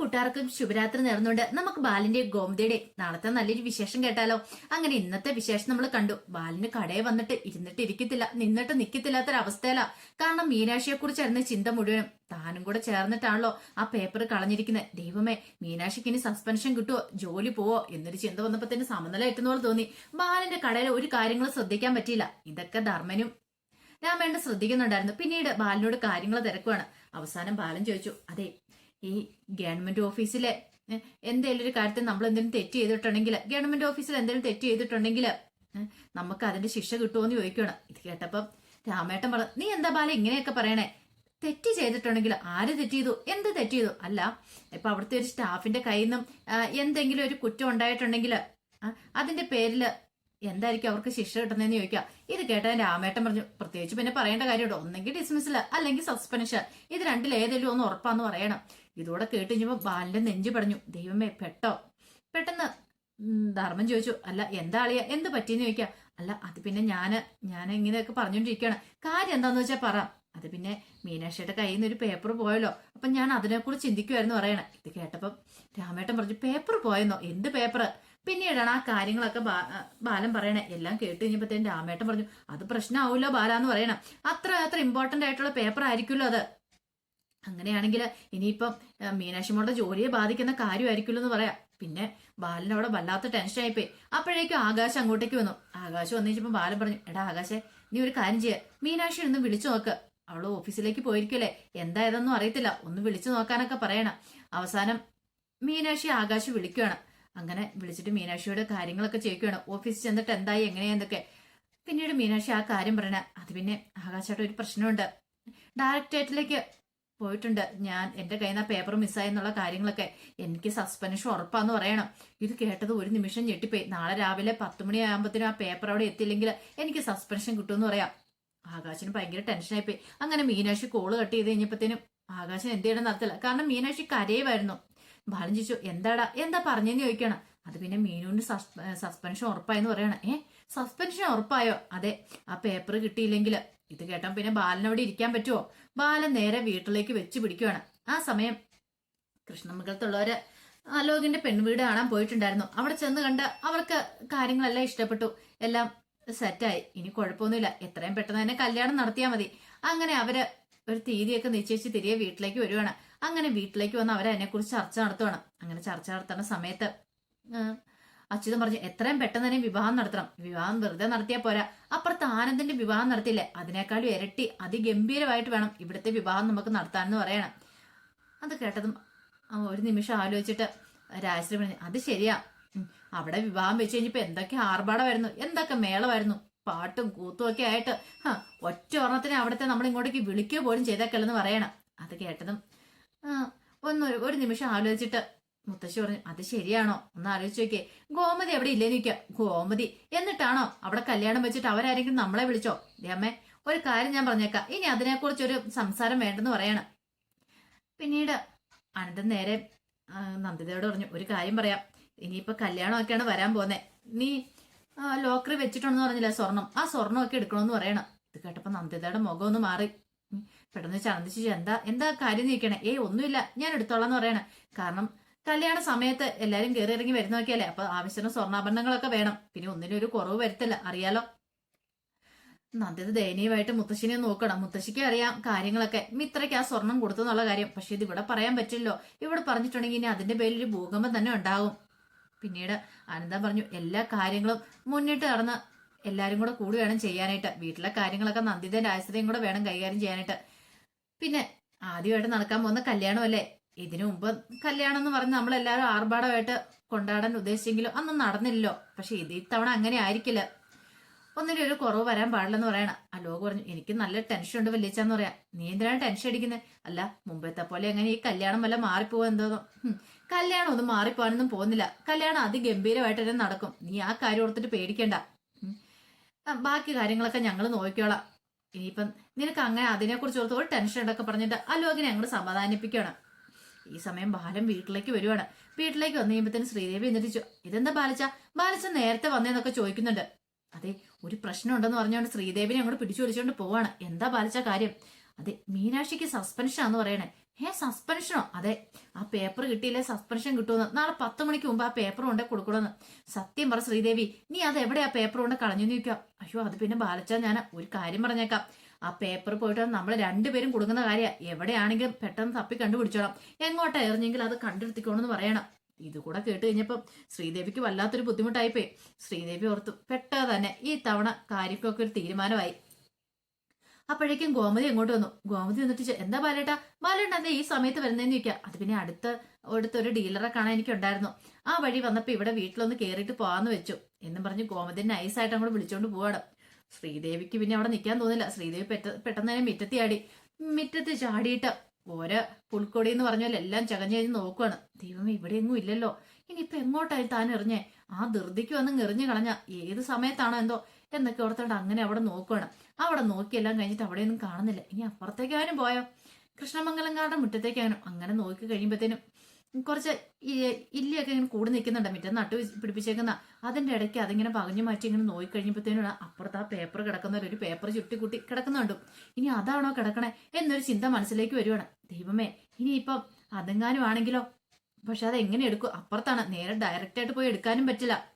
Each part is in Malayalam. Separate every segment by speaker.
Speaker 1: കൂട്ടുകാർക്കും ശുഭരാത്രി നേർന്നുകൊണ്ട് നമുക്ക് ബാലിന്റെ ഗോമതിയുടെ നാളത്തെ നല്ലൊരു വിശേഷം കേട്ടാലോ? അങ്ങനെ ഇന്നത്തെ വിശേഷം നമ്മൾ കണ്ടു. ബാലിന് കടയിൽ വന്നിട്ട് ഇരുന്നിട്ട് ഇരിക്കത്തില്ല നിന്നിട്ട് നിൽക്കത്തില്ലാത്തൊരവസ്ഥയില കാരണം മീനാക്ഷിയെ കുറിച്ചായിരുന്നു ചിന്ത മുഴുവനും താനും കൂടെ ചേർന്നിട്ടാണല്ലോ ആ പേപ്പർ കളഞ്ഞിരിക്കുന്നത്. ദൈവമേ മീനാക്ഷിക്ക് ഇനി സസ്പെൻഷൻ കിട്ടുമോ ജോലി പോവോ? എന്നൊരു ചിന്ത വന്നപ്പോ തന്നെ സമനില എട്ടുന്ന പോലെ തോന്നി. ബാലിന്റെ കടയിൽ ഒരു കാര്യങ്ങളും ശ്രദ്ധിക്കാൻ പറ്റിയില്ല. ഇതൊക്കെ ധർമ്മനും രാമേണ്ട ശ്രദ്ധിക്കുന്നുണ്ടായിരുന്നു. പിന്നീട് ബാലിനോട് കാര്യങ്ങൾ തിരക്കുവാണ്. അവസാനം ബാലൻ ചോദിച്ചു അതെ ഈ ഗവൺമെന്റ് ഓഫീസിലെ എന്തെങ്കിലും ഒരു കാര്യത്തിൽ നമ്മൾ എന്തെങ്കിലും തെറ്റ് ചെയ്തിട്ടുണ്ടെങ്കിൽ ഗവൺമെന്റ് ഓഫീസിൽ എന്തെങ്കിലും തെറ്റ് ചെയ്തിട്ടുണ്ടെങ്കിൽ നമുക്ക് അതിന്റെ ശിക്ഷ കിട്ടുമോന്ന് ചോദിക്കണം ഇത് കേട്ടപ്പം രാമേട്ടൻ പറഞ്ഞു നീ എന്താ ബാല ഇങ്ങനെയൊക്കെ പറയണേ? തെറ്റ് ചെയ്തിട്ടുണ്ടെങ്കിൽ ആര് തെറ്റ് ചെയ്തു? എന്ത് തെറ്റ് ചെയ്തു? അല്ല ഇപ്പൊ അവിടുത്തെ ഒരു സ്റ്റാഫിന്റെ കയ്യിൽ നിന്നും എന്തെങ്കിലും ഒരു കുറ്റം ഉണ്ടായിട്ടുണ്ടെങ്കിൽ അതിന്റെ പേരിൽ എന്തായിരിക്കും അവർക്ക് ശിക്ഷ കിട്ടുന്നതെന്ന് ചോദിക്കാം ഇത് കേട്ടാൽ രാമേട്ടൻ പറഞ്ഞു പ്രത്യേകിച്ച് പിന്നെ പറയേണ്ട കാര്യമുണ്ടോ. ഒന്നെങ്കിൽ ഡിസ്മിസിൽ അല്ലെങ്കിൽ സസ്പെൻഷൻ ഇത് രണ്ടിൽ ഏതെങ്കിലും ഒന്ന് ഉറപ്പാന്ന് പറയണം. ഇതോടെ കേട്ട് കഴിഞ്ഞപ്പോ ബാലിന്റെ നെഞ്ചു പറഞ്ഞു ദൈവമേ പെട്ടോ? പെട്ടെന്ന് ധർമ്മം ചോദിച്ചു അല്ല എന്താ അളിയ? എന്ത് പറ്റിയെന്ന് ചോദിക്കാം? അല്ല അത് പിന്നെ ഞാൻ ഞാൻ ഇങ്ങനെയൊക്കെ പറഞ്ഞോണ്ടിരിക്കുകയാണ് കാര്യം എന്താന്ന് വെച്ചാൽ പറ. അത് പിന്നെ മീനാക്ഷിയുടെ കയ്യിൽ നിന്ന് ഒരു പേപ്പർ പോയല്ലോ. അപ്പൊ ഞാൻ അതിനെക്കുറിച്ച് ചിന്തിക്കുമായിരുന്നു പറയണേ. ഇത് കേട്ടപ്പം രാമേട്ടൻ പറഞ്ഞു പേപ്പർ പോയെന്നോ? എന്ത് പേപ്പർ പിന്നീടാണ് ആ കാര്യങ്ങളൊക്കെ ബാലൻ പറയണേ. എല്ലാം കേട്ട് കഴിഞ്ഞപ്പോഴത്തേനും രാമേട്ടൻ പറഞ്ഞു അത് പ്രശ്നമാവില്ലോ ബാല എന്ന് പറയണം. അത്ര അത്ര ഇമ്പോർട്ടന്റ് ആയിട്ടുള്ള പേപ്പർ ആയിരിക്കുമല്ലോ അത്. അങ്ങനെയാണെങ്കിൽ ഇനിയിപ്പം മീനാക്ഷിമോളുടെ മീനാക്ഷി ജോലിയെ ബാധിക്കുന്ന കാര്യമായിരിക്കുമല്ലോ എന്ന് പറയാം. പിന്നെ ബാലൻ വല്ലാത്ത ടെൻഷൻ ആയിപ്പോയി. അപ്പോഴേക്കും ആകാശ് അങ്ങോട്ടേക്ക് വന്നു. ആകാശ് വന്നു കഴിഞ്ഞപ്പോൾ ബാലൻ പറഞ്ഞു എടാ ആകാശേ നീ ഒരു കാര്യം ചെയ്യ. മീനാക്ഷി ഒന്ന് വിളിച്ചു നോക്ക്. അവൾ ഓഫീസിലേക്ക് പോയിരിക്കല്ലേ എന്താ ഇതൊന്നും അറിയത്തില്ല. ഒന്ന് വിളിച്ചു നോക്കാനൊക്കെ പറയണം. അവസാനം മീനാക്ഷി ആകാശ് വിളിക്കുകയാണ് അങ്ങനെ വിളിച്ചിട്ട് മീനാക്ഷിയുടെ കാര്യങ്ങളൊക്കെ ചോദിക്കുകയാണ് ഓഫീസിൽ ചെന്നിട്ട് എന്തായി എങ്ങനെയാന്നൊക്കെ പിന്നീട് മീനാക്ഷി ആ കാര്യം പറയണ. അത് പിന്നെ ആകാശായിട്ട് ഒരു പ്രശ്നമുണ്ട്. ഡയറക്ടറേറ്റിലേക്ക് പോയിട്ടുണ്ട്. ഞാൻ എന്റെ കയ്യിൽ നിന്ന് പേപ്പർ മിസ്സായെന്നുള്ള കാര്യങ്ങളൊക്കെ എനിക്ക് സസ്പെൻഷൻ ഉറപ്പാന്ന് പറയണം. ഇത് കേട്ടത് ഒരു നിമിഷം ഞെട്ടിപ്പോയി. നാളെ രാവിലെ പത്ത് മണിയാകുമ്പോഴത്തേനും ആ പേപ്പർ അവിടെ എത്തിയില്ലെങ്കിൽ എനിക്ക് സസ്പെൻഷൻ കിട്ടുമെന്ന് പറയാം. ആകാശിന് ഭയങ്കര ടെൻഷനായിപ്പോയി അങ്ങനെ മീനാക്ഷി കോൾ കട്ട് ചെയ്ത് കഴിഞ്ഞപ്പോഴത്തേനും ആകാശൻ എന്ത് ചെയ്യണം നടത്തില്ല കാരണം മീനാക്ഷി കരയുമായിരുന്നു. ബാലൻ ചോദിച്ചു എന്താടാ? എന്താ പറഞ്ഞെന്ന് ചോദിക്കണം. അത് പിന്നെ മീനുവിന്റെ സസ്പെൻഷൻ ഉറപ്പായെന്ന് പറയണം. ഏ സസ്പെൻഷൻ ഉറപ്പായോ? അതെ ആ പേപ്പർ കിട്ടിയില്ലെങ്കിൽ ഇത് കേട്ടാൽ പിന്നെ ബാലനവിടെ ഇരിക്കാൻ പറ്റുമോ ബാലൻ നേരെ വീട്ടിലേക്ക് വെച്ച് പിടിക്കുവാണ്. ആ സമയം കൃഷ്ണമംഗലത്തുള്ളവര് അലോകിന്റെ പെൺവീട് കാണാൻ പോയിട്ടുണ്ടായിരുന്നു. അവിടെ ചെന്ന് കണ്ട് അവർക്ക് കാര്യങ്ങളെല്ലാം ഇഷ്ടപ്പെട്ടു. എല്ലാം സെറ്റായി. ഇനി കുഴപ്പമൊന്നുമില്ല. എത്രയും പെട്ടെന്ന് തന്നെ കല്യാണം നടത്തിയാൽ മതി. അങ്ങനെ അവർ ഒരു തീയതിയൊക്കെ നിശ്ചയിച്ച് തിരികെ വീട്ടിലേക്ക് വരുവാണ്. അങ്ങനെ വീട്ടിലേക്ക് വന്ന് അവർ അതിനെക്കുറിച്ച് ചർച്ച നടത്തുവാണ്. അങ്ങനെ ചർച്ച നടത്തുന്ന സമയത്ത് അച്യുതൻ പറഞ്ഞു എത്രയും പെട്ടെന്ന് തന്നെ വിവാഹം നടത്തണം. വിവാഹം വെറുതെ നടത്തിയാൽ പോരാ. അപ്പുറത്ത് ആനന്ദിന്റെ വിവാഹം നടത്തിയില്ലേ? അതിനേക്കാളും ഇരട്ടി അതിഗംഭീരമായിട്ട് വേണം ഇവിടുത്തെ വിവാഹം നമുക്ക് നടത്താമെന്ന് പറയണം. അത് കേട്ടതും ഒരു നിമിഷം ആലോചിച്ചിട്ട് രാജശ്രീ പറഞ്ഞു അത് ശരിയാ. അവിടെ വിവാഹം വെച്ച് കഴിഞ്ഞപ്പോ എന്തൊക്കെ ആർഭാടമായിരുന്നു എന്തൊക്കെ മേളമായിരുന്നു. പാട്ടും കൂത്തും ഒക്കെ ആയിട്ട് ഒറ്റ ഓർണത്തിന് അവിടുത്തെ നമ്മൾ ഇങ്ങോട്ടേക്ക് വിളിക്കുക പോലും ചെയ്തേക്കല്ലെന്ന് പറയണം. അത് കേട്ടതും ഒന്ന് ഒരു നിമിഷം ആലോചിച്ചിട്ട് മുത്തശ്ശി പറഞ്ഞു അത് ശരിയാണോ? ഒന്ന് ആലോചിച്ച് നോക്കിയേ. ഗോമതി എവിടെ ഇല്ലേ നിൽക്കുക ഗോമതി എന്നിട്ടാണോ അവിടെ കല്യാണം വെച്ചിട്ട് അവരാരെങ്കിലും നമ്മളെ വിളിച്ചോ? അമ്മേ ഒരു കാര്യം ഞാൻ പറഞ്ഞേക്കാം. ഇനി അതിനെക്കുറിച്ച് ഒരു സംസാരം വേണ്ടെന്ന് പറയണം. പിന്നീട് അനന്തൻ നേരെ നന്ദിതയോട് പറഞ്ഞു ഒരു കാര്യം പറയാം. ഇനിയിപ്പോ കല്യാണമൊക്കെയാണ് വരാൻ പോന്നെ. നീ ലോക്കറി വെച്ചിട്ടുണ്ടെന്ന് പറഞ്ഞില്ല സ്വർണം? ആ സ്വർണമൊക്കെ എടുക്കണമെന്ന് പറയണം. ഇത് കേട്ടപ്പോ നന്ദിതയുടെ മുഖം ഒന്ന് മാറി. പെട്ടെന്ന് ചന്ദിച്ചു എന്താ എന്താ കാര്യം നീക്കണേ ഏയ് ഒന്നുമില്ല. ഞാൻ എടുത്തോളാം എന്ന് പറയണേ. കാരണം കല്യാണ സമയത്ത് എല്ലാരും കയറി ഇറങ്ങി വരുന്നതൊക്കെയല്ലേ? അപ്പൊ ആവശ്യത്തിന് സ്വർണാഭരണങ്ങളൊക്കെ വേണം. പിന്നെ ഒന്നിനും ഒരു കുറവ് വരുത്തില്ല. അറിയാലോ? നന്ദിത ദയനീയമായിട്ട് മുത്തശ്ശിനെ നോക്കണം. മുത്തശ്ശിക്ക് അറിയാം കാര്യങ്ങളൊക്കെ. മിത്രയ്ക്ക് ആ സ്വർണം കൊടുത്തെന്നുള്ള കാര്യം. പക്ഷെ ഇത് ഇവിടെ പറയാൻ പറ്റില്ലല്ലോ. ഇവിടെ പറഞ്ഞിട്ടുണ്ടെങ്കിൽ ഇനി അതിന്റെ പേരിൽ ഒരു ഭൂകമ്പം തന്നെ ഉണ്ടാകും. പിന്നീട് അനന്ത പറഞ്ഞു എല്ലാ കാര്യങ്ങളും മുന്നിട്ട് നടന്ന് എല്ലാരും കൂടെ കൂടി വേണം ചെയ്യാനായിട്ട്. വീട്ടിലെ കാര്യങ്ങളൊക്കെ നന്ദിതന്റെ ആശ്രയം കൂടെ വേണം കൈകാര്യം ചെയ്യാനായിട്ട്. പിന്നെ ആദ്യമായിട്ട് നടക്കാൻ പോകുന്ന കല്യാണമല്ലേ? ഇതിനു മുമ്പ് കല്യാണം എന്ന് പറഞ്ഞ് നമ്മളെല്ലാവരും ആർഭാടമായിട്ട് കൊണ്ടാടാൻ ഉദ്ദേശിച്ചെങ്കിലും അന്ന് നടന്നില്ലല്ലോ. പക്ഷെ ഇത് ഇത്തവണ അങ്ങനെ ആയിരിക്കില്ല. ഒന്നിനും ഒരു കുറവ് വരാൻ പാടില്ലെന്ന് പറയണം. അലോക് പറഞ്ഞു എനിക്ക് നല്ല ടെൻഷൻ ഉണ്ട് വല്യച്ചാന്ന് പറയാം. നീ എന്തിനാണ് ടെൻഷൻ അടിക്കുന്നത് അല്ല മുമ്പത്തെ പോലെ എങ്ങനെ ഈ കല്യാണം വല്ല മാറിപ്പോവാ എന്തോ ഹും, കല്യാണം ഒന്നും മാറിപ്പോകാനൊന്നും പോകുന്നില്ല. കല്യാണം അതിഗംഭീരമായിട്ട് തന്നെ നടക്കും. നീ ആ കാര്യം ഓർത്തിട്ട് പേടിക്കണ്ട. ബാക്കി കാര്യങ്ങളൊക്കെ ഞങ്ങൾ നോക്കിക്കോളാം. ഇനിയിപ്പം നിനക്ക് അങ്ങനെ അതിനെക്കുറിച്ച് ഓർത്ത് ഒരു ടെൻഷൻ ഉണ്ടൊക്കെ പറഞ്ഞിട്ട് അലോകിനെ ഞങ്ങൾ സമാധാനിപ്പിക്കണം. ഈ സമയം ബാലൻ വീട്ടിലേക്ക് വരുവാണ്. വീട്ടിലേക്ക് വന്നു കഴിയുമ്പോഴത്തേന് ശ്രീദേവി എന്നിട്ട് ഇതെന്താ ബാലച്ച? ബാലച്ച നേരത്തെ വന്നേന്നൊക്കെ ചോദിക്കുന്നുണ്ട്. അതെ ഒരു പ്രശ്നം ഉണ്ടെന്ന് പറഞ്ഞുകൊണ്ട് ശ്രീദേവിനെ അങ്ങോട്ട് പിടിച്ചു വിളിച്ചുകൊണ്ട് പോവാണ്. എന്താ ബാലച്ച കാര്യം? അതെ മീനാക്ഷിക്ക് സസ്പെൻഷൻ ആന്ന് പറയണേ. ഏ സസ്പെൻഷനോ? അതെ ആ പേപ്പർ കിട്ടിയില്ലേ സസ്പെൻഷൻ കിട്ടുമെന്ന്. നാളെ പത്ത് മണിക്ക് മുമ്പ് ആ പേപ്പർ കൊണ്ട് കൊടുക്കണമെന്ന് സത്യം പറ ശ്രീദേവി നീ അത് എവിടെ ആ പേപ്പർ കൊണ്ട് കളഞ്ഞു നീക്കാം അയ്യോ അത് പിന്നെ ബാലച്ച ഞാൻ ഒരു കാര്യം പറഞ്ഞേക്കാം. ആ പേപ്പർ പോയിട്ട് നമ്മൾ രണ്ടുപേരും കൊടുക്കുന്ന കാര്യം എവിടെയാണെങ്കിലും പെട്ടെന്ന് തപ്പി കണ്ടുപിടിച്ചോളാം. എങ്ങോട്ടാ എറിഞ്ഞെങ്കിൽ അത് കണ്ടെടുത്തിക്കോണെന്ന് പറയണം. ഇത് കൂടെ കേട്ട് കഴിഞ്ഞപ്പം ശ്രീദേവിക്ക് വല്ലാത്തൊരു ബുദ്ധിമുട്ടായിപ്പോയി. ശ്രീദേവി ഓർത്തു പെട്ടെന്ന് തന്നെ ഈ തവണ കാര്യക്കൊക്കെ ഒരു തീരുമാനമായി. അപ്പോഴേക്കും ഗോമതി എങ്ങോട്ട് വന്നു. ഗോമതി വന്നിട്ട് എന്താ ബാലേട്ടാ? ബാലേട്ട എന്താ ഈ സമയത്ത് വരുന്നതെന്ന് ചോദിക്കാം. അത് പിന്നെ അടുത്ത അടുത്തൊരു ഡീലറെ കാണാൻ എനിക്ക് ഉണ്ടായിരുന്നു ആ വഴി വന്നപ്പോൾ ഇവിടെ വീട്ടിലൊന്ന് കയറിയിട്ട് പോവാന്ന് വെച്ചു. എന്നും പറഞ്ഞ് ഗോമതി നൈസായിട്ട് അങ്ങോട്ട് വിളിച്ചോണ്ട് പോവാണ്. ശ്രീദേവിക്ക് പിന്നെ അവിടെ നിൽക്കാൻ തോന്നില്ല. ശ്രീദേവി പെട്ട പെട്ടെന്ന് തന്നെ മിറ്റത്തി ആടി. മിറ്റത്ത് ചാടിയിട്ട് ഓരോ പുൽക്കൊടി എന്ന് പറഞ്ഞാൽ എല്ലാം ചകഞ്ഞ് കഴിഞ്ഞ് നോക്കുവാണ്. ദൈവം ഇവിടെ എങ്ങും ഇല്ലല്ലോ. ഇനിയിപ്പൊ എങ്ങോട്ടായി താൻ എറിഞ്ഞേ? ആ ധൃതിക്ക് വന്ന് എറിഞ്ഞു കളഞ്ഞ ഏത് സമയത്താണോ എന്തോ എന്നൊക്കെ ഓർത്തോണ്ട് അങ്ങനെ അവിടെ നോക്കുവാണ്. അവിടെ നോക്കിയെല്ലാം കഴിഞ്ഞിട്ട് അവിടെയൊന്നും കാണുന്നില്ല. ഇനി അപ്പുറത്തേക്കാനും പോയോ? കൃഷ്ണമംഗലം കാരുടെ മുറ്റത്തേക്കാനും അങ്ങനെ നോക്കി കഴിയുമ്പോഴത്തേനും കുറച്ച് ഇല്ലിയൊക്കെ ഇങ്ങനെ കൂടി നിൽക്കുന്നുണ്ട് മറ്റേ നട്ടു പിടിപ്പിച്ചേക്കുന്ന. അതിന്റെ ഇടയ്ക്ക് അതിങ്ങനെ പകഞ്ഞു മാറ്റി ഇങ്ങനെ നോക്കി കഴിഞ്ഞപ്പോഴത്തേനും അപ്പുറത്ത് ആ പേപ്പർ കിടക്കുന്ന ഒരു പേപ്പർ ചുട്ടിക്കുട്ടി കിടക്കുന്നുണ്ട്. ഇനി അതാണോ കിടക്കണേ എന്നൊരു ചിന്ത മനസ്സിലേക്ക് വരുവാണ്. ദൈവമേ ഇനിയിപ്പം അതെങ്ങാനും ആണെങ്കിലോ? പക്ഷെ അത് എങ്ങനെ എടുക്കും? അപ്പുറത്താണ്. നേരെ ഡയറക്റ്റ് ആയിട്ട് പോയി എടുക്കാനും പറ്റില്ല.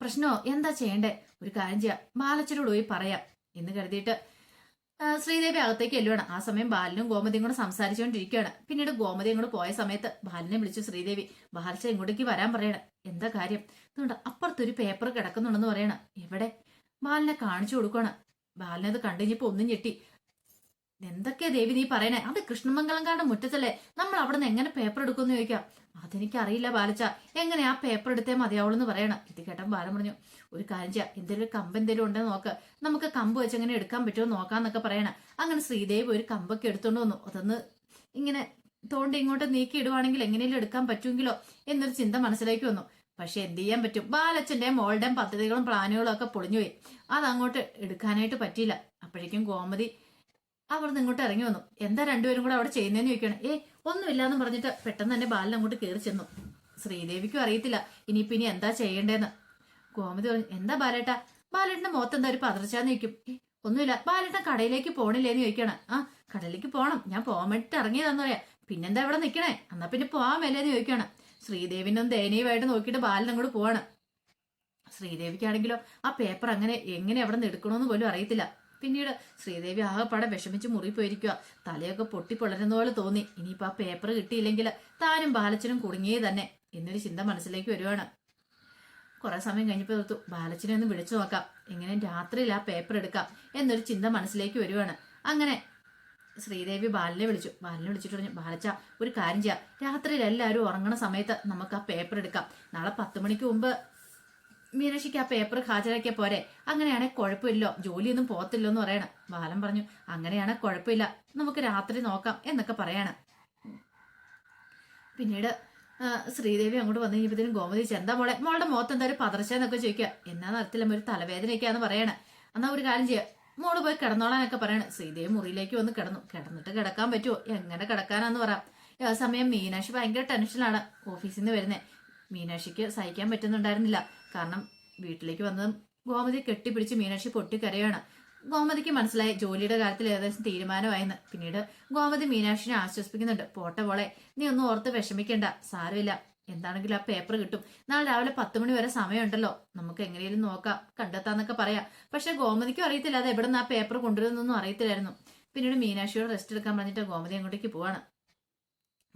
Speaker 1: പ്രശ്നമോ എന്താ ചെയ്യണ്ടേ? ഒരു കാര്യം ചെയ്യാം. ബാലച്ചനോട് പോയി പറയാം. എന്ന് കരുതിയിട്ട് ശ്രീദേവി അകത്തേക്ക് എല്ലുവാണ് ആ സമയം ബാലനും ഗോമതിയും കൂടെ സംസാരിച്ചുകൊണ്ടിരിക്കുകയാണ്. പിന്നീട് ഗോമതി അങ്ങോട്ട് പോയ സമയത്ത് ബാലനെ വിളിച്ചു ശ്രീദേവി ബാലച്ച ഇങ്ങോട്ടേക്ക് വരാൻ പറയണം. എന്താ കാര്യം? അതുകൊണ്ട് അപ്പുറത്തൊരു പേപ്പർ കിടക്കുന്നുണ്ടെന്ന് പറയണം. എവിടെ? ബാലനെ കാണിച്ചു കൊടുക്കണം ബാലനെ അത് കണ്ടു കഴിഞ്ഞപ്പോ ഒന്നും ഞെട്ടി. എന്തൊക്കെയാ ദേവി നീ പറയണേ? അത് കൃഷ്ണമംഗലംകാരുടെ മുറ്റത്തല്ലേ. നമ്മൾ അവിടെ നിന്ന് എങ്ങനെ പേപ്പർ എടുക്കുമെന്ന് ചോദിക്കാം. അതെനിക്ക് അറിയില്ല ബാലച്ച. എങ്ങനെ ആ പേപ്പർ എടുത്തേ മതിയാവുള്ളൂ എന്ന് പറയണം. ഇത് കേട്ടൻ ബാലൻ പറഞ്ഞു ഒരു കാര്യം ചെയ്യാം. എന്തെങ്കിലും കമ്പ് എന്തെങ്കിലും ഉണ്ടെന്ന് നോക്ക്. നമുക്ക് കമ്പ് വെച്ച് എങ്ങനെ എടുക്കാൻ പറ്റുമോ നോക്കാന്നൊക്കെ പറയണം. അങ്ങനെ ശ്രീദേവ് ഒരു കമ്പൊക്കെ എടുത്തോണ്ട് വന്നു. അതൊന്ന് ഇങ്ങനെ തോണ്ടി ഇങ്ങോട്ട് നീക്കി ഇടുവാണെങ്കിൽ എങ്ങനെയും എടുക്കാൻ പറ്റുമെങ്കിലോ എന്നൊരു ചിന്ത മനസ്സിലേക്ക് വന്നു. പക്ഷെ എന്ത് ചെയ്യാൻ പറ്റും? ബാലച്ചന്റെ മോളുടെയും പദ്ധതികളും പ്ലാനുകളും ഒക്കെ പൊളിഞ്ഞുപോയി. അങ്ങോട്ട് എടുക്കാനായിട്ട് പറ്റിയില്ല. അപ്പോഴേക്കും ഗോമതി അവർ ഇങ്ങോട്ട് ഇറങ്ങി വന്നു. എന്താ രണ്ടുപേരും കൂടെ അവിടെ ചെയ്യുന്നതെന്ന് ചോദിക്കണം ഏ ഒന്നുമില്ലാന്ന് പറഞ്ഞിട്ട് പെട്ടെന്ന് തന്നെ ബാലൻ അങ്ങോട്ട് കയറി ചെന്നു. ശ്രീദേവിക്കും അറിയത്തില്ല. ഇനിയിപ്പോ ഇനി എന്താ ചെയ്യേണ്ടതെന്ന് ഗോമതി പറഞ്ഞു എന്താ ബാലേട്ടാ? ബാലേട്ടന്റെ മുഖത്ത് എന്താ ഒരു പതർച്ചാന്ന് ചോദിക്കും. ഒന്നുമില്ല. ബാലേട്ടൻ കടയിലേക്ക് പോണില്ലേന്ന് ചോദിക്കണം ആ കടയിലേക്ക് പോണം. ഞാൻ പോകാൻ വേണ്ടിട്ട് ഇറങ്ങിയതാന്ന് പറയാ. പിന്നെന്താ ഇവിടെ നിൽക്കണേ എന്നാ പിന്നെ പോകാൻ മേലേന്ന് ചോദിക്കണം ശ്രീദേവിനും ദയനീയമായിട്ട് നോക്കിയിട്ട് ബാലൻ അങ്ങോട്ട് പോവാണ്. ശ്രീദേവിക്കാണെങ്കിലോ ആ പേപ്പർ അങ്ങനെ എങ്ങനെ അവിടെ നിന്ന് എടുക്കണമെന്ന് പോലും അറിയത്തില്ല. പിന്നീട് ശ്രീദേവി ആകെപ്പാടെ വിഷമിച്ച് മുറി പോയിരിക്കുക തലയൊക്കെ പൊട്ടിപ്പൊളരുന്ന പോലെ തോന്നി. ഇനിയിപ്പോ ആ പേപ്പർ കിട്ടിയില്ലെങ്കിൽ താനും ബാലച്ചനും കുടുങ്ങിയേ തന്നെ എന്നൊരു ചിന്ത മനസ്സിലേക്ക് വരുവാണ്. കുറെ സമയം കഴിഞ്ഞപ്പോൾ ഓർത്തു ബാലച്ചനെ ഒന്ന് വിളിച്ചു നോക്കാം. എങ്ങനെ രാത്രിയിൽ ആ പേപ്പർ എടുക്കാം എന്നൊരു ചിന്ത മനസ്സിലേക്ക് വരുവാണ്. അങ്ങനെ ശ്രീദേവി ബാലനെ വിളിച്ചു. ബാലനെ വിളിച്ചിട്ട് പറഞ്ഞു ബാലച്ച ഒരു കാര്യം ചെയ്യാം. രാത്രിയിൽ എല്ലാവരും ഉറങ്ങണ സമയത്ത് നമുക്ക് ആ പേപ്പർ എടുക്കാം. നാളെ പത്ത് മണിക്ക് മുമ്പ് മീനാക്ഷിക്ക് ആ പേപ്പർ ഹാജരാക്കിയ പോരെ. അങ്ങനെയാണെങ്കിൽ കുഴപ്പമില്ലോ. ജോലിയൊന്നും പോകത്തില്ലോ എന്ന് പറയണം. ബാലൻ പറഞ്ഞു അങ്ങനെയാണ് കുഴപ്പമില്ല. നമുക്ക് രാത്രി നോക്കാം എന്നൊക്കെ പറയാണ്. പിന്നീട് ശ്രീദേവി അങ്ങോട്ട് വന്നു കഴിഞ്ഞപ്പോഴത്തേനും ഗോമതി ചെന്താ മോളെ? മോളുടെ മുഖത്ത് എന്താ ഒരു പതർച്ചെന്നൊക്കെ ചോദിക്കുക. എന്നാ നടത്തില്ല ഒരു തലവേദനയൊക്കെയാന്ന് പറയണേ. എന്നാ ഒരു കാര്യം ചെയ്യുക മോൾ പോയി കിടന്നോളാനൊക്കെ പറയണേ. ശ്രീദേവി മുറിയിലേക്ക് വന്ന് കിടന്നു. കിടന്നിട്ട് കിടക്കാൻ പറ്റുമോ എങ്ങനെ കിടക്കാനാന്ന് പറയാം ആ സമയം മീനാക്ഷി ഭയങ്കര ടെൻഷനാണ് ഓഫീസിൽ നിന്ന് വരുന്നത് മീനാക്ഷിക്ക് സഹിക്കാൻ പറ്റുന്നുണ്ടായിരുന്നില്ല. കാരണം വീട്ടിലേക്ക് വന്നതും ഗോമതി കെട്ടിപ്പിടിച്ച് മീനാക്ഷി പൊട്ടിക്കരയാണ്. ഗോമതിക്ക് മനസ്സിലായി ജോലിയുടെ കാര്യത്തിൽ ഏകദേശം തീരുമാനമായെന്ന്. പിന്നീട് ഗോമതി മീനാക്ഷിനെ ആശ്വസിപ്പിക്കുന്നുണ്ട്. പോട്ടെ പോളെ നീ ഒന്നും ഓർത്ത് വിഷമിക്കേണ്ട. സാരമില്ല. എന്താണെങ്കിലും ആ പേപ്പർ കിട്ടും. നാളെ രാവിലെ പത്ത് മണി വരെ സമയമുണ്ടല്ലോ. നമുക്ക് എങ്ങനെയും നോക്കാം. കണ്ടെത്താന്നൊക്കെ പറയാം. പക്ഷെ ഗോമതിക്കും അറിയത്തില്ല. അത് എവിടെ നിന്ന് ആ പേപ്പർ കൊണ്ടുവരുന്നൊന്നും അറിയത്തില്ലായിരുന്നു. പിന്നീട് മീനാക്ഷിയോട് റെസ്റ്റ് എടുക്കാൻ പറഞ്ഞിട്ട് ഗോമതി അങ്ങോട്ടേക്ക് പോവാണ്.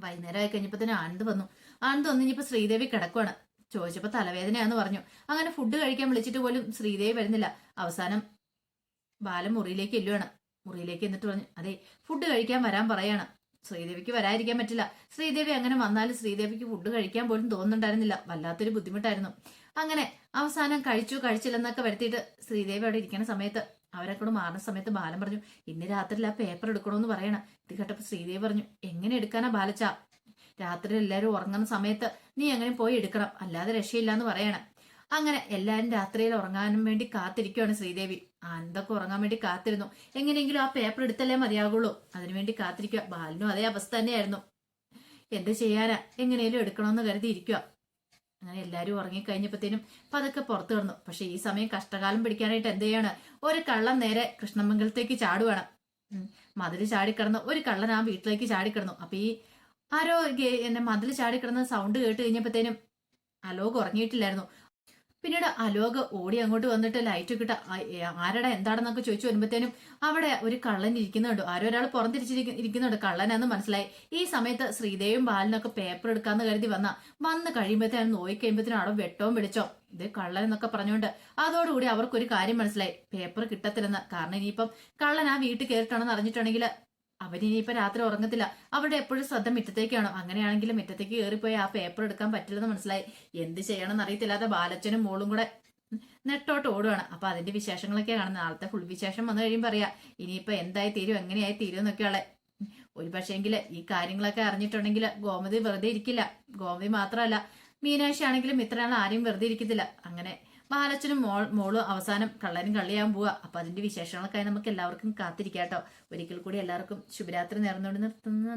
Speaker 1: വൈകുന്നേരം ആയി കഴിഞ്ഞപ്പോ തന്നെ ആനന്ദ് വന്നു. ആനന്ദ് വന്നു ഇനിയിപ്പോ ശ്രീദേവി കിടക്കുവാണ്. ചോദിച്ചപ്പോ തലവേദനയാന്ന് പറഞ്ഞു. അങ്ങനെ ഫുഡ് കഴിക്കാൻ വിളിച്ചിട്ട് പോലും ശ്രീദേവി വരുന്നില്ല. അവസാനം ബാലൻ മുറിയിലേക്ക് എല്ലുവാണ് മുറിയിലേക്ക് എന്നിട്ട് പറഞ്ഞു അതെ ഫുഡ് കഴിക്കാൻ വരാൻ പറയാണ്. ശ്രീദേവിക്ക് വരാതിരിക്കാൻ പറ്റില്ല. ശ്രീദേവി അങ്ങനെ വന്നാലും ശ്രീദേവിക്ക് ഫുഡ് കഴിക്കാൻ പോലും തോന്നുന്നുണ്ടായിരുന്നില്ല. വല്ലാത്തൊരു ബുദ്ധിമുട്ടായിരുന്നു. അങ്ങനെ അവസാനം കഴിച്ചു കഴിച്ചില്ലെന്നൊക്കെ വരുത്തിയിട്ട് ശ്രീദേവി അവിടെ ഇരിക്കുന്ന സമയത്ത് അവരെ കൂടെ മാറുന്ന സമയത്ത് ബാലൻ പറഞ്ഞു ഇന്ന് രാത്രിയിൽ ആ പേപ്പർ എടുക്കണമെന്ന് പറയണം. ഇത് കേട്ടപ്പോ ശ്രീദേവി പറഞ്ഞു എങ്ങനെ എടുക്കാനാ ബാലച്ച? രാത്രി എല്ലാവരും ഉറങ്ങുന്ന സമയത്ത് നീ എങ്ങനെ പോയി എടുക്കണം. അല്ലാതെ രക്ഷയില്ല എന്ന് പറയണം. അങ്ങനെ എല്ലാവരും രാത്രിയിൽ ഉറങ്ങാനും വേണ്ടി കാത്തിരിക്കുവാണ് ശ്രീദേവി. ആനന്ദൊക്കെ ഉറങ്ങാൻ വേണ്ടി കാത്തിരുന്നു. എങ്ങനെയെങ്കിലും ആ പേപ്പർ എടുത്തല്ലേ മതിയാകുള്ളൂ അതിനുവേണ്ടി കാത്തിരിക്കുക. ബാലിനും അതേ അവസ്ഥ തന്നെയായിരുന്നു. എന്ത് ചെയ്യാനാ? എങ്ങനെയും എടുക്കണമെന്ന് കരുതി ഇരിക്കുക അങ്ങനെ എല്ലാവരും ഉറങ്ങിക്കഴിഞ്ഞപ്പോഴത്തേനും പതൊക്കെ പുറത്തു കിടന്നു. പക്ഷെ ഈ സമയം കഷ്ടകാലം പിടിക്കാനായിട്ട് എന്ത് ചെയ്യാണ്? ഒരു കള്ളം നേരെ കൃഷ്ണമംഗലത്തേക്ക് ചാടുവാണ്. മതിൽ ചാടിക്കിടന്നു ഒരു കള്ളൻ ആ വീട്ടിലേക്ക് ചാടിക്കിടന്നു. അപ്പൊ ഈ ആരോ എന്നെ മതിൽ ചാടിക്കിടന്ന സൗണ്ട് കേട്ട് കഴിഞ്ഞപ്പോഴത്തേനും അലോക് ഉറങ്ങിയിട്ടില്ലായിരുന്നു. പിന്നീട് അലോക് ഓടി അങ്ങോട്ട് വന്നിട്ട് ലൈറ്റ് കിട്ട ആരടെ എന്താണെന്നൊക്കെ ചോദിച്ചു വരുമ്പോഴത്തേനും അവിടെ ഒരു കള്ളൻ ഇരിക്കുന്നുണ്ട്. ആരോ ഒരാൾ ഇരിക്കുന്നുണ്ട്. കള്ളനാന്ന് മനസ്സിലായി. ഈ സമയത്ത് ശ്രീദേവും ബാലനൊക്കെ പേപ്പർ എടുക്കാന്ന് കരുതി വന്ന വന്ന് കഴിയുമ്പോഴത്തേനും നോയി കഴിയുമ്പോഴത്തേനും അവിടെ വെട്ടവും പിടിച്ചോ ഇത് കള്ളൻ എന്നൊക്കെ പറഞ്ഞുകൊണ്ട് അതോടുകൂടി അവർക്കൊരു കാര്യം മനസ്സിലായി. പേപ്പർ കിട്ടത്തില്ലെന്ന്. കാരണം ഇനിയിപ്പം കള്ളൻ ആ വീട്ടിൽ കയറിട്ടാണെന്ന് അറിഞ്ഞിട്ടുണ്ടെങ്കിൽ അവരിനിയിപ്പോ രാത്രി ഉറങ്ങത്തില്ല. അവരുടെ എപ്പോഴും ശ്രദ്ധ മിറ്റത്തേക്കാണോ. അങ്ങനെയാണെങ്കിലും മിറ്റത്തേക്ക് കയറിപ്പോയി ആ പേപ്പർ എടുക്കാൻ പറ്റില്ലെന്ന് മനസ്സിലായി. എന്ത് ചെയ്യണമെന്ന് അറിയത്തില്ലാതെ ബാലച്ചനും മോളും കൂടെ നെട്ടോട്ട് ഓടുകയാണ് അപ്പൊ അതിന്റെ വിശേഷങ്ങളൊക്കെ കാണുന്നത്. നാളത്തെ ഫുൾ വിശേഷം വന്നു കഴിയുമ്പോൾ പറയാ ഇനിയിപ്പോ എന്തായി തീരും എങ്ങനെയായി തീരും എന്നൊക്കെയുള്ള ഒരു പക്ഷേങ്കിൽ ഈ കാര്യങ്ങളൊക്കെ അറിഞ്ഞിട്ടുണ്ടെങ്കിൽ ഗോമതി വെറുതെ ഇരിക്കില്ല. ഗോമതി മാത്രമല്ല മീനാക്ഷി ആണെങ്കിലും ഇത്രയാണ് ആരും വെറുതെ ഇരിക്കത്തില്ല. അങ്ങനെ ബാലച്ചനും മോൾ മോളും അവസാനം കള്ളനും കള്ളിയാൻ പോവുക അപ്പൊ അതിന്റെ വിശേഷങ്ങളൊക്കെ നമുക്ക് എല്ലാവർക്കും കാത്തിരിക്കാം കേട്ടോ ഒരിക്കൽ കൂടി എല്ലാവർക്കും ശുഭരാത്രി നേർന്നുകൊണ്ട് നിർത്തുന്നു.